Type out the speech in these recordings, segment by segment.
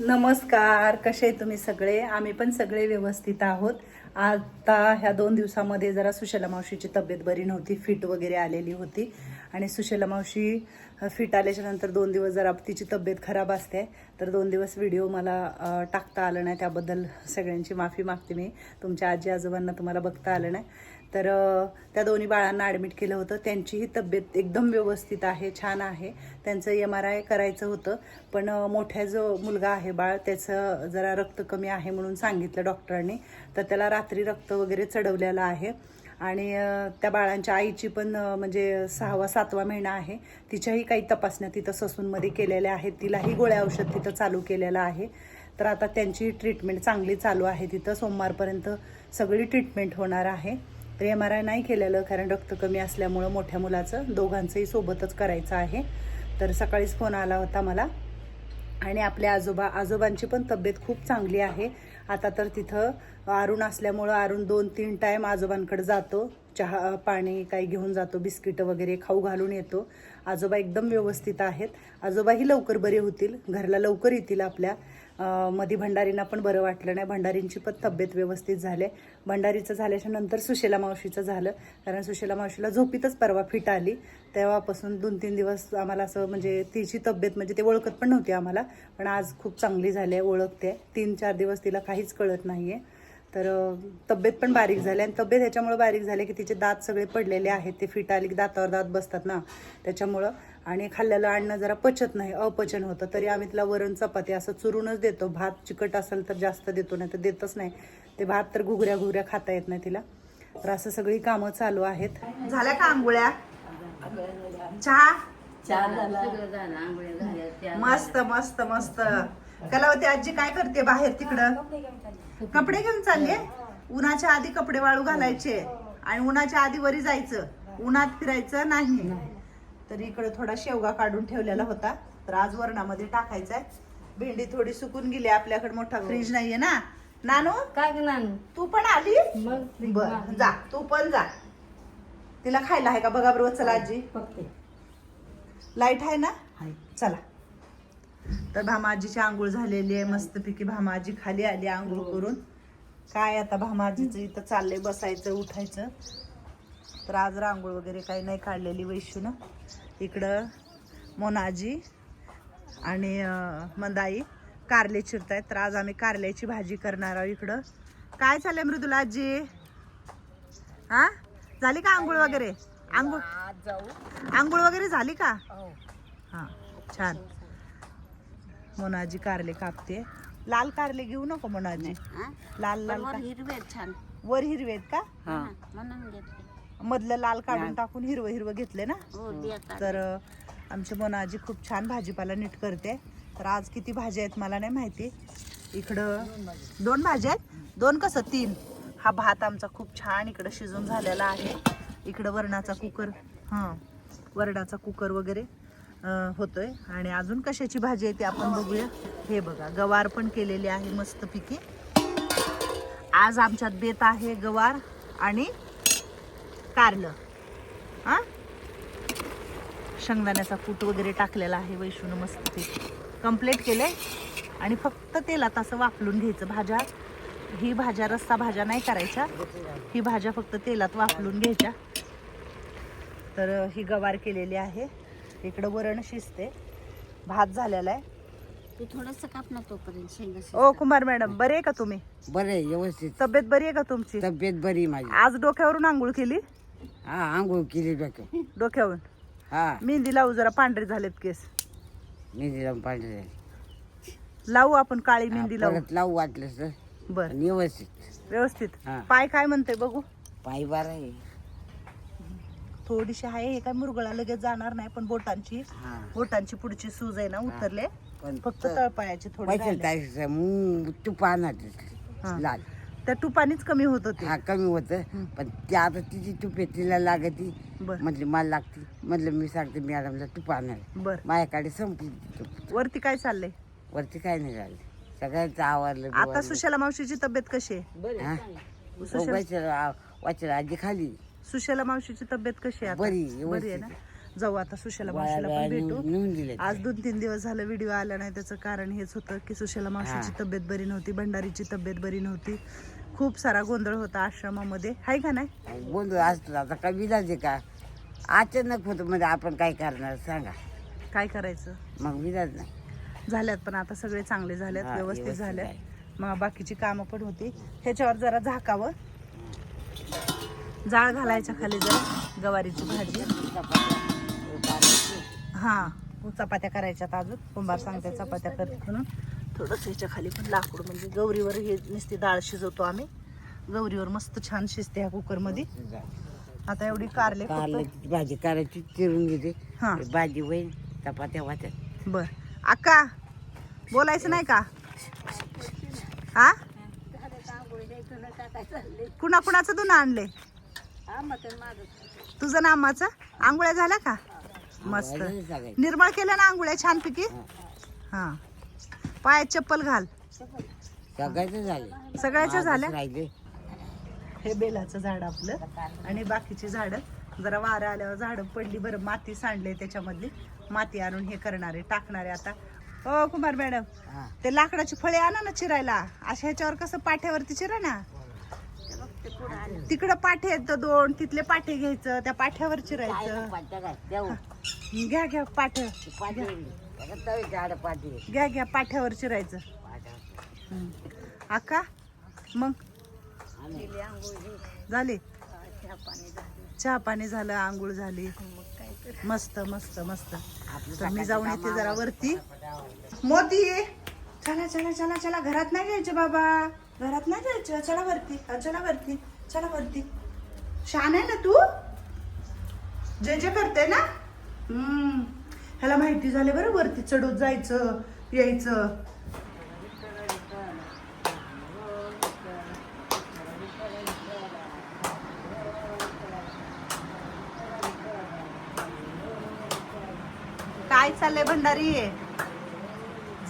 नमस्कार कसे आहे तुम्ही सगळे? आम्ही पण सगळे व्यवस्थित आहोत. आता ह्या दोन दिवसामध्ये जरा सुशला मावशीची तब्येत बरी नव्हती फिट वगैरे आलेली होती. आणि सुशला मावशी फिट आल्याच्यानंतर दोन दिवस जरा तिची तब्येत खराब असते. तर दोन दिवस व्हिडिओ मला टाकता आलं नाही. त्याबद्दल सगळ्यांची माफी मागते मी. तुमच्या आजी आजोबांना तुम्हाला बघता आलं नाही. तर त्या दोन्ही बाळांना ॲडमिट केलं होतं. त्यांचीही तब्येत एकदम व्यवस्थित आहे छान आहे. त्यांचं एम आर आय करायचं होतं. पण मोठ्या जो मुलगा आहे बाळ त्याचं जरा रक्त कमी आहे म्हणून सांगितलं डॉक्टरांनी. तर त्याला रात्री रक्त वगैरे चढवलेलं आहे. आणि त्या बाळांच्या आईची पण म्हणजे सहावा सातवा महिना आहे. तिच्याही काही तपासण्या तिथं ससूनमध्ये केलेल्या आहेत. तिलाही गोळ्या औषध तिथं चालू केलेलं आहे. तर आता त्यांची ट्रीटमेंट चांगली चालू आहे. तिथं सोमवारपर्यंत सगळी ट्रीटमेंट होणार आहे. तर एम आर आय नाही केलेलं कारण रक्त कमी असल्यामुळं मोठ्या मुलाचं दोघांचंही सोबतच करायचं आहे. तर सकाळीच फोन आला होता मला. आणि आपल्या आजोबा आजोबांची पण तब्येत खूप चांगली आहे. आता तर तिथं अरुण असल्यामुळं अरुण दोन तीन टाईम आजोबांकडे जातो. चहा पाणी काही घेऊन जातो बिस्किटं वगैरे खाऊ घालून येतो. आजोबा एकदम व्यवस्थित आहेत. आजोबाही लवकर बरे होतील. घरला लवकर येतील आपल्या. मधी भंडारींना पण बरं वाटलं नाही. भंडारींची पण तब्येत व्यवस्थित झाले भंडारीचं झाल्याच्यानंतर सुशेला मावशीचं झालं. कारण सुशेला मावशीला झोपीतच परवा फिट आली. तेव्हापासून दोन तीन दिवस आम्हाला असं म्हणजे तिची तब्येत म्हणजे ते ओळखत पण नव्हती आम्हाला. पण आज खूप चांगली झाली आहे ओळखते. तीन चार दिवस तिला काहीच कळत नाही आहे तर तब्येत पण बारीक झाली आणि तब्येत ह्याच्यामुळे बारीक झाली की तिचे दात सगळे पडलेले आहेत. ते फिट आले की दातावर दात बसतात ना त्याच्यामुळं. आणि खाल्लेलं अन्न जरा पचत नाही अपचन होतं. तरी आम्ही तिला वरण चपाती असं चुरूनच देतो. भात चिकट असेल तर जास्त देतो नाही तर देतच नाही. ते भात तर घुगऱ्या घुगऱ्या खाता येत नाही तिला. तर असं सगळी कामं चालू आहेत. झाल्या का आंघोळ्या? चहा? मस्त मस्त मस्त. कलावती आजी काय करते बाहेर तिकडं? कपडे घेऊन चालले. उन्हाच्या आधी कपडे वाळू घालायचे आणि उन्हाच्या आधी वरी जायचं. उन्हात फिरायचं नाही. तर इकडे थोडा शेवगा काढून ठेवलेला होता. तर आज वरणामध्ये टाकायचा आहे भेंडी थोडी सुकून गेली. आपल्याकडे मोठा फ्रीज नाहीये ना. नानू? काय करणार तू पण आली बर जा. तू पण जा. तिला खायला आहे का? बघा बरोबर चला आजी. लाइट आहे ना? चला. तर भामाजीची आंघोळ झालेली आहे. मस्तपैकी भामाजी खाली आली आंघोळ करून. काय आता भामाजीचं इथं चाललंय बसायचं उठायचं. तर आज रांगोळ वगैरे काही नाही काढलेली वैशूनं. इकडं मोनाजी आणि मंदाई कारले चिरतायत. तर आज आम्ही कारल्याची भाजी करणार आहोत इकडं. काय चाललंय मृदुला आजी? हा? झाली का आंघोळ वगैरे? आंघोळ आंघोळ वगैरे झाली का? हा छान. मोनाजी कारले कापते. लाल कारले घेऊ नको मोनाजी. लाल लाल का- हिरवे छान. वर हिरवे आहेत का? म्हणून घेतले. मधलं लाल काढून टाकून हिरवं हिरवं घेतले ना? हो देतात तर अ, आमची मोनाजी खूप छान भाजीपाला नीट करते. तर आज किती भाज्या आहेत मला नाही माहिती. इकडं दोन भाज्या आहेत? दोन कसं? तीन. हा भात आमचा खूप छान इकडं शिजून झालेला आहे. इकडं वरणाचा कुकर हां वरणाचा कुकर वगैरे. होतोय. आणि अजून कशाची भाजी आहे ती आपण बघूया. हे बघा गवार पण केलेली आहे मस्तपैकी. आज आमच्यात बेत आहे गवार आणि कारलं. हा? शेंगदाण्याचा कूट वगैरे टाकलेला आहे वैशून मस्तपैकी. कंप्लीट केलंय. आणि फक्त तेलात असं वाफलून घ्यायचं. भाज्या ही भाज्या रस्सा भाज्या नाही करायच्या. ही भाज्या फक्त तेलात वाफलून घ्यायच्या. तर ही गवार केलेली आहे. इकडं वरण शिजते. भात झालेला आहे. तू थोडस काप ना तोपर्यंत शेंगा ओ कुमार मॅडम बरे आहे का तुम्ही? बरं आहे व्यवस्थित. तब्येत बरी आहे का तुमची? तब्येत बरी आहे माझी. आज डोक्यावरून आंघोळ केली? हा आंघोळ केली डोकं डोक्यावरून? हा. मेहंदी लावू जरा पांढरे झालेत केस. मी दिला पांढरे लावू आपण काळी मेहंदी लावू परत लावू. वाटलं तर. बर. व्यवस्थित. व्यवस्थित. हा. पाय काय म्हणते बघू? पाय बार आहे. थोडीशी आहे हे काय मुरगळा लगेच जाणार नाही पण बोटांची हा. बोटांची पुढची सूज आहे ना उतरले. फक्त तळपायाची थोडी राहिली. लाल. त्या तुपानीच कमी होत होते. हा कमी होतं. पण ते आता तिची तुपे तिला लागती. बर. म्हटली मला लागती. म्हटलं मी सांगते मॅडमला तू पाहणार बर. माझ्याकडे संपली ती तूप वरती काय चाललंय? वरती काय नाही झालं. सगळ्यांचं आवरलं आता बिवरलं. सुशला मावशीची तब्येत कशी आहे? हा? सुशला वाचलं आजी खाली. सुशला मावशीची तब्येत कशी आहे आता? बरी बरी आहे ना? जाऊ आता सुशला मावशीला पण भेटू. नेऊन नेऊन दिले आज दोन तीन दिवस झालं व्हिडिओ आला नाही त्याचं कारण हेच होतं की सुशला मावशीची तब्येत बरी नव्हती भंडारीची तब्येत बरी नव्हती. खूप सारा गोंधळ होता आश्रमामध्ये. हाय का नाही? बोलतो असतो. आता काय विधाचे का? अचानक होतं म्हणजे आपण काय करणार सांगा. काय करायचं? मग विधाच नाही. झाल्यात पण आता सगळे चांगले झाल्यात हा, व्यवस्थित व्यवस्थित झाल्यात आहे. मग बाकीची कामं पण होती. ह्याच्यावर जरा झाकावं. जाळ घालायच्या खाली जरा गवारीची भाजी. हा चपात्या करायच्यात अजून. कुंभार सांगते चपात्या करते म्हणून. थोडंसं ह्याच्या खाली पण लाकूड म्हणजे गौरीवर हे नुसती डाळ शिजवतो आम्ही. गौरीवर मस्त छान शिजते ह्या कुकरमध्ये. आता एवढी कारले कारल्याची भाजी करायची चिरून घेते. हा. भाजी होईल चपात्या वाटत बर. अक्का बोलायचं नाही का? हा कुणा कुणाचं धुणं आणले? तुझं ना अम्माचं आंघोळ्या झाल्या का? मस्त. निर्मळ केलं ना आंघोळ्या छानपैकी? हा. पायात चप्पल घाल. सगळ्याच्या झाल्या हे बेलाचं झाड आपलं. आणि बाकीची झाडं. जरा वारं आल्यावर झाडं पडली बरं. माती सांडले त्याच्यामधली. माती आणून हे करणारे टाकणारे आता. हो कुमार मॅडम. ते लाकडाची फळे आणा ना चिरायला. अशा ह्याच्यावर कसं पाठ्यावरती चिरा ना. तिकडं पाठे आहेत दोन तिथले पाठे घ्यायचं त्या पाठ्यावर चिरायचं घ्या घ्या पाठ. घ्या घ्या पाठ्यावर चिरायचं. आका मग? झाली? चहा पाणी झालं. आंघोळ झाली. मस्त मस्त मस्त. मी जाऊन येते जरा वरती. मोती! चला चला चला चला. घरात नाही जायचं बाबा. घरात नाही जायचं चला वरती चला वरती. चला वरती. शान आहे ना तू? जे जे करते ना? हम्म. ह्याला माहिती झाले बरं वरती चढून जायचं यायचं. काय चाललंय भंडारी?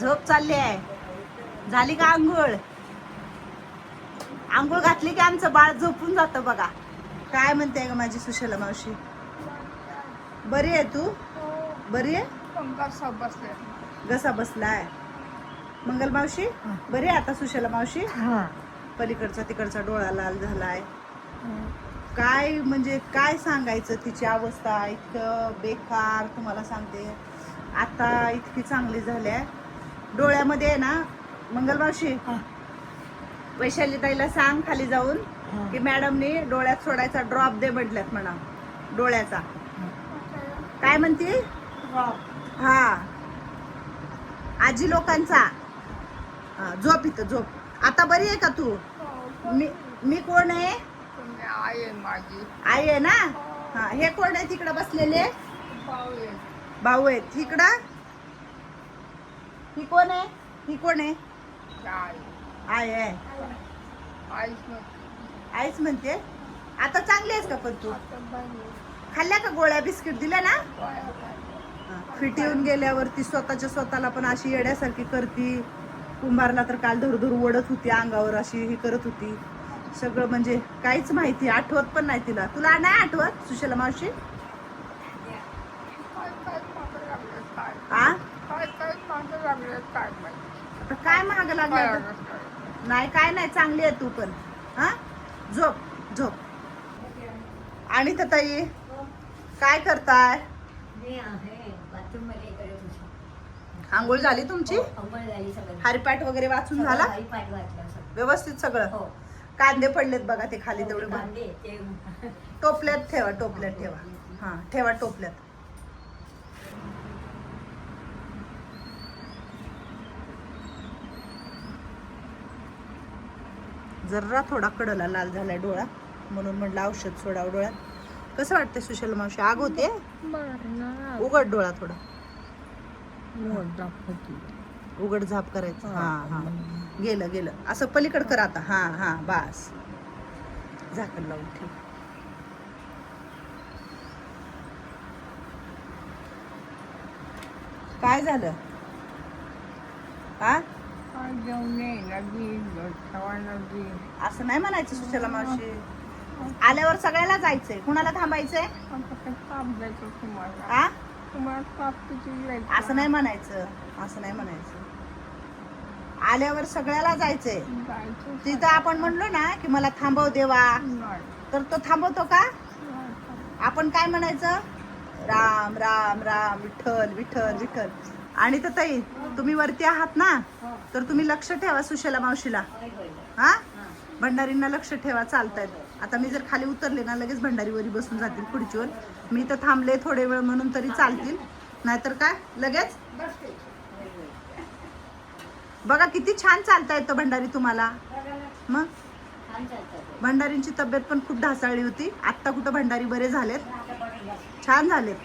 झोप चालली आहे. झाली का आंघोळ? आंघोळ घातली की आमचं बाळ झोपून जातं बघा. काय म्हणते ग माझी सुशला मावशी? बरी आहे तू? बरी आहे? घसा बसलाय. मंगल मावशी? बरी आहे आता सुशला मावशी? पलीकडचा तिकडचा डोळा लाल झालाय. काय म्हणजे काय सांगायचं तिची अवस्था? इतकं बेकार तुम्हाला सांगते. आता इतकी चांगली झाली आहे. डोळ्यामध्ये आहे ना मंगलमावशी वैशाली ताईला सांग खाली जाऊन की मॅडमनी डोळ्यात सोडायचा ड्रॉप दे म्हटल्यात म्हणा. डोळ्याचा. काय म्हणते? हा. आजी लोकांचा. हा, झोप इथं झोप. आता बरी आहे का तू? मी मी कोण आहे? आई आहे ना? हा हे कोण आहे तिकडं बसलेले? भाऊ आहेत. इकडं? ही कोण आहे? ही कोण आहे? आई आहे आईच म्हणते. आता चांगली आहेस का पण तू? खाल्ल्या का गोळ्या बिस्किट दिल्या ना? फिट येऊन गेल्यावरती स्वतःच्या स्वतःला पण अशी येड्यासारखी करती. कुंभारला तर काल धरू धरू ओढत होती अंगावर अशी ही करत होती. सगळं म्हणजे काहीच माहिती आठवत पण नाही तिला. तुला नाही आठवत सुशला मावशी? काय महाग लागलं नाही काय नाही चांगली आहे तू पण. हा? झोप झोप. आणि तर ताई काय करताय? आंघोळ झाली तुमची? हरिपाठ वगैरे वाचून झाला? व्यवस्थित सगळं? कांदे पडलेत बघा ते खाली तेवढे बघ. टोपल्यात ठेवा टोपल्यात ठेवा. हा ठेवा टोपल्यात. जरा थोडा कडला लाल झालाय डोळा म्हणून म्हटलं औषध सोडावं डोळ्यात. कसं वाटतंय सुशल मावशी? आग होते उघड डोळा थोडा. उघड झाप करायचं. हा हा. गेलं गेलं. असं पलीकड कर आता. हा हा बास. झाकण लावून ठेव. काय झालं? हा? असं नाही म्हणायचं सुशला मावशी. आल्यावर सगळ्याला जायचंय. कुणाला थांबायचंय? आ? असं नाही म्हणायचं. असं नाही म्हणायचं. आल्यावर सगळ्याला जायचंय. तिथं आपण म्हणलो ना की मला थांबव देवा. तर तो थांबवतो का? आपण काय म्हणायचं? राम राम राम विठ्ठल विठ्ठल विठ्ठल. आणि तर ताई तुम्ही वरती आहात ना तर तुम्ही लक्ष ठेवा सुशेला मावशीला. हा? भंडारींना लक्ष ठेवा चालतायत आता मी जर खाली उतरले ना लगेच भंडारीवरी बसून जातील खुर्चीवर. मी तर थांबले थोडे वेळ म्हणून तरी चालतील. नाहीतर काय? लगेच? बघा किती छान चालता येतं भंडारी तुम्हाला. मग? भंडारींची तब्येत पण खूप ढासळली होती. आत्ता कुठं भंडारी बरे झालेत? छान झालेत.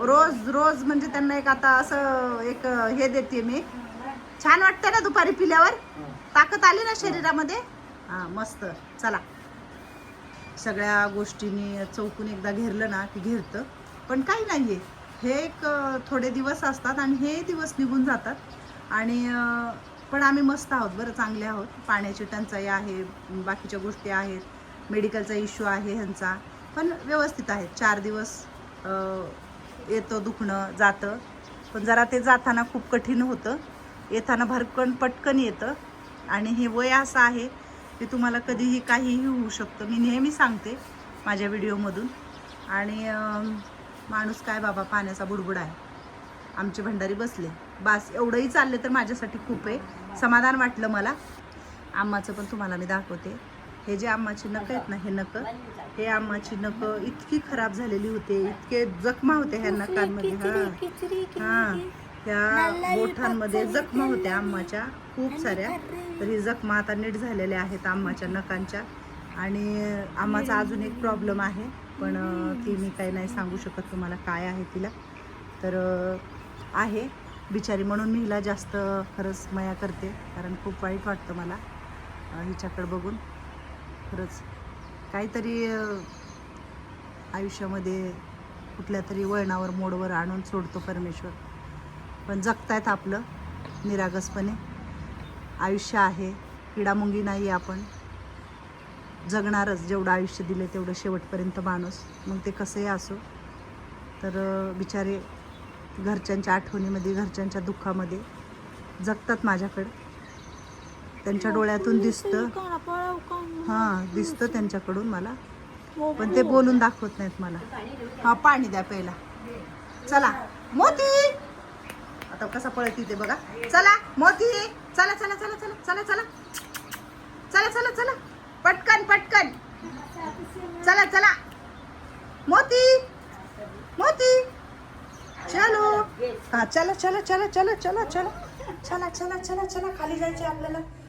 रोज रोज म्हणजे त्यांना एक आता असं एक हे देते मी. छान वाटतं ना दुपारी पिल्यावर? ताकद आली ना शरीरामध्ये? हां मस्त. चला. सगळ्या गोष्टींनी चौकून एकदा घेरलं ना की घेरतं. पण काही नाही आहे हे एक थोडे दिवस असतात आणि हे दिवस निघून जातात. आणि पण आम्ही मस्त आहोत बरं चांगले आहोत. पाण्याची टंचाई आहे बाकीच्या गोष्टी आहेत मेडिकलचा इश्यू आहे ह्यांचा. पण व्यवस्थित आहेत. चार दिवस येतं दुखणं जातं. पण जरा ते जाताना खूप कठीण होतं. येताना भरकण पटकन येतं. आणि हे वय असं आहे की तुम्हाला कधीही काहीही होऊ शकतं. मी नेहमी सांगते माझ्या व्हिडिओमधून. आणि माणूस काय बाबा पाण्याचा बुडबुड आहे. आमचे भंडारी बसले. बास एवढंही चालले तर माझ्यासाठी खूप आहे. समाधान वाटलं मला. आम्माचं पण तुम्हाला मी दाखवते. हे जे आम्माची नख आहेत ना हे नख हे आम्माची नख इतकी खराब झालेली होते. इतके जखमा होते ह्या नखांमध्ये हा. हा. त्या बोठांमध्ये जखमा होत्या आम्माच्या खूप साऱ्या. तर ही जखमा आता नीट झालेल्या आहेत आम्माच्या नखांच्या. आणि आम्हाचा अजून एक प्रॉब्लेम आहे पण ती मी काही नाही सांगू शकत तुम्हाला काय आहे तिला. तर आहे. बिचारी म्हणून मी हिला जास्त खरंच मया करते कारण खूप वाईट वाटतं मला हिच्याकडे बघून. खरंच. काहीतरी आयुष्यामध्ये कुठल्या तरी वळणावर मोडवर आणून सोडतो परमेश्वर. पण जगतायत आपलं निरागसपणे. आयुष्य आहे किडामुंगी नाही आपण. जगणारच जेवढं आयुष्य दिलं तेवढं शेवटपर्यंत माणूस. मग ते कसंही असो तर बिचारे घरच्यांच्या आठवणीमध्ये घरच्यांच्या दुःखामध्ये जगतात माझ्याकडं. त्यांच्या डोळ्यातून दिसतं हां दिसतं त्यांच्याकडून मला पण ते बोलून दाखवत नाहीत मला हा पाणी द्या पहिला चला मोती आता कसा पळत ते बघा चला मोती चला चला चला चला चला चला चला चला चला पटकन पटकन चला चला मोती मोती चलो हा चला चला चला चला चला चला चला चला चला चला खाली जायचे आपल्याला